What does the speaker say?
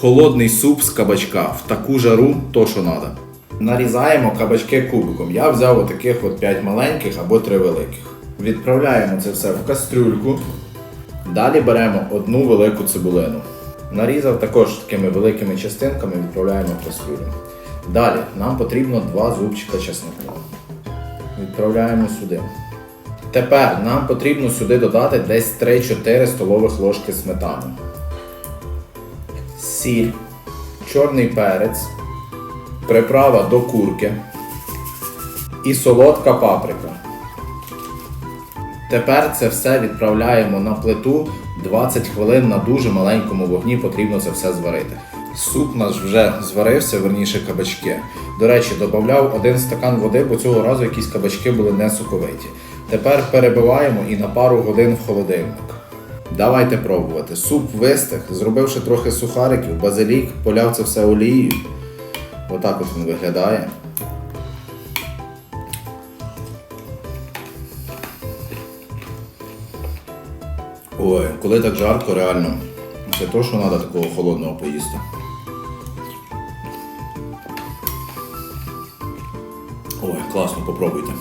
Холодний суп з кабачка. В таку жару то, що треба. Нарізаємо кабачки кубиком. Я взяв отаких от 5 маленьких або 3 великих. Відправляємо це все в кастрюльку. Далі беремо одну велику цибулину. Нарізав також такими великими частинками, відправляємо в кастрюлю. Далі нам потрібно 2 зубчика чеснику. Відправляємо сюди. Тепер нам потрібно сюди додати десь 3-4 столових ложки сметани. Сіль, чорний перець, приправа до курки і солодка паприка. Тепер це все відправляємо на плиту 20 хвилин на дуже маленькому вогні потрібно це все зварити. Суп наш вже зварився, верніше кабачки. До речі, додав один стакан води, бо цього разу якісь кабачки були не соковиті. Тепер перебиваємо і на пару годин в холодильник. Давайте пробувати. Суп вистиг, зробивши трохи сухариків, базилік, поляв це все олією. Отак от він виглядає. Ой, коли так жарко, реально. Це то, що треба такого холодного поїсти. Ой, класно, попробуйте.